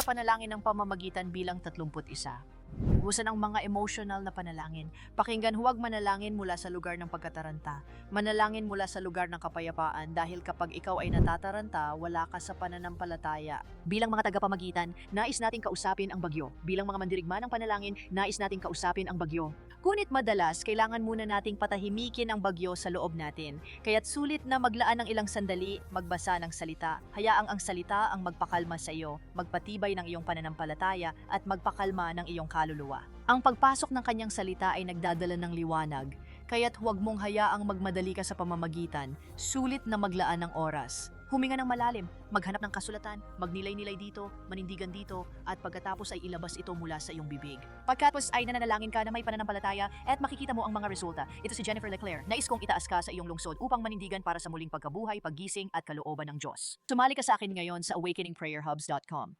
sa panalangin ng pamamagitan bilang 31. Ubusan ang mga emotional na panalangin. Pakinggan huwag manalangin mula sa lugar ng pagkataranta. Manalangin mula sa lugar ng kapayapaan dahil kapag ikaw ay natataranta, wala ka sa pananampalataya. Bilang mga tagapamagitan, nais nating kausapin ang bagyo. Bilang mga mandirigma ng panalangin, nais nating kausapin ang bagyo. Ngunit madalas, kailangan muna nating patahimikin ang bagyo sa loob natin. Kaya't sulit na maglaan ng ilang sandali, magbasa ng salita. Hayaang ang salita ang magpakalma sa iyo, magpatibay ng iyong pananampalataya at magpakalma ng iyong kaluluwa. Ang pagpasok ng kanyang salita ay nagdadala ng liwanag, kaya't huwag mong hayaang magmadali ka sa pamamagitan, sulit na maglaan ng oras. Huminga ng malalim, maghanap ng kasulatan, magnilay-nilay dito, manindigan dito, at pagkatapos ay ilabas ito mula sa iyong bibig. Pagkatapos ay nananalangin ka na may pananampalataya at makikita mo ang mga resulta. Ito si Jennifer Leclerc. Nais kong itaas ka sa iyong lungsod upang manindigan para sa muling pagkabuhay, paggising at kalooban ng Diyos. Sumali ka sa akin ngayon sa awakeningprayerhubs.com.